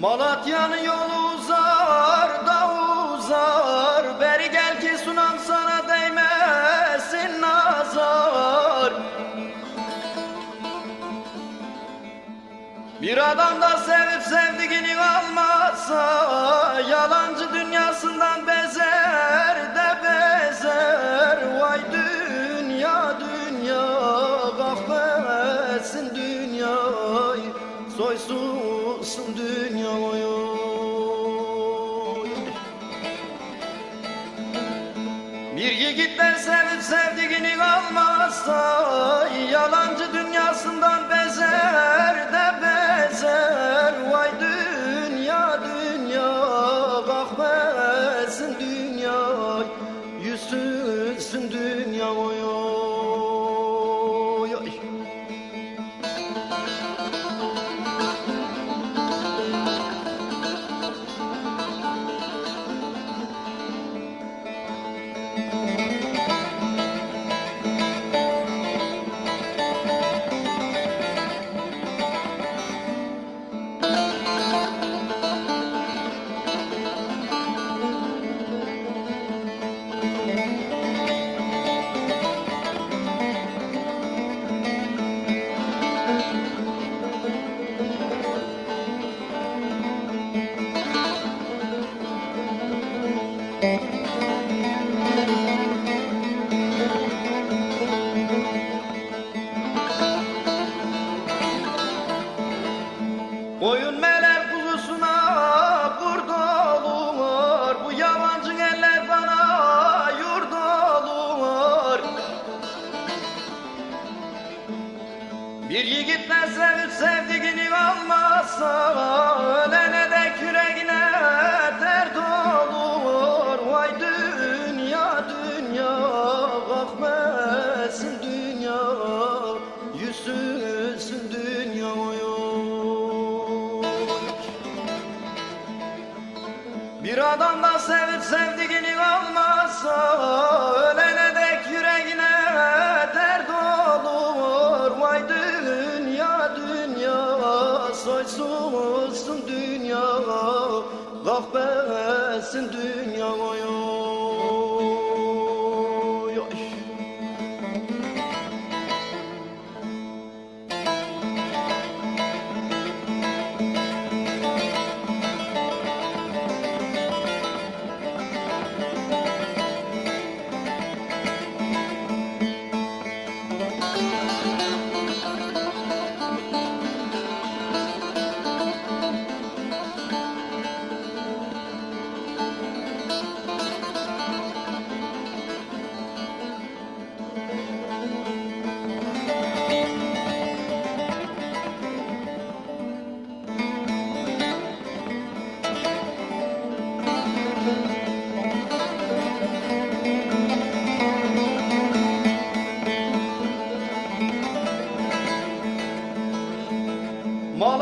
Malatya'nın yolu uzar da uzar. Beri gel ki sunam sana değmesin nazar. Bir adam da sevip sevdiğini almazsa Soysunsun dünyayı Bir yiğitler sevip sevdiğini almazsa Yalancı dünyasından bezer de bezer almazsa Ölene dek yüreğine dert olur Vay dünya dünya kahmetsin dünya Yüzsüzsün dünya oy. Bir adam da sevip sevdiğini almazsa soysuzsun dünya Kahpesin dünya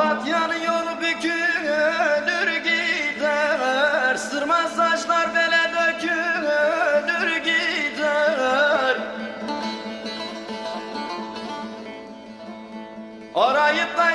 Malatya'nın yolu bükülür gider. Sırma saçlar bele dökülür gider. Arayıp da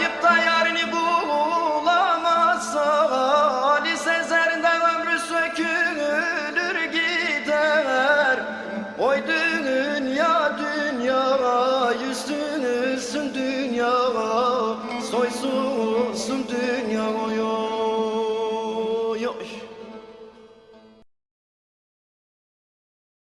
Arayıp da yarini bulamazsa Ali Sezer'inden ömrü sökülür gider. Oy dünya dünya yüzsüzsün dünya. Soysuzsun dünya oy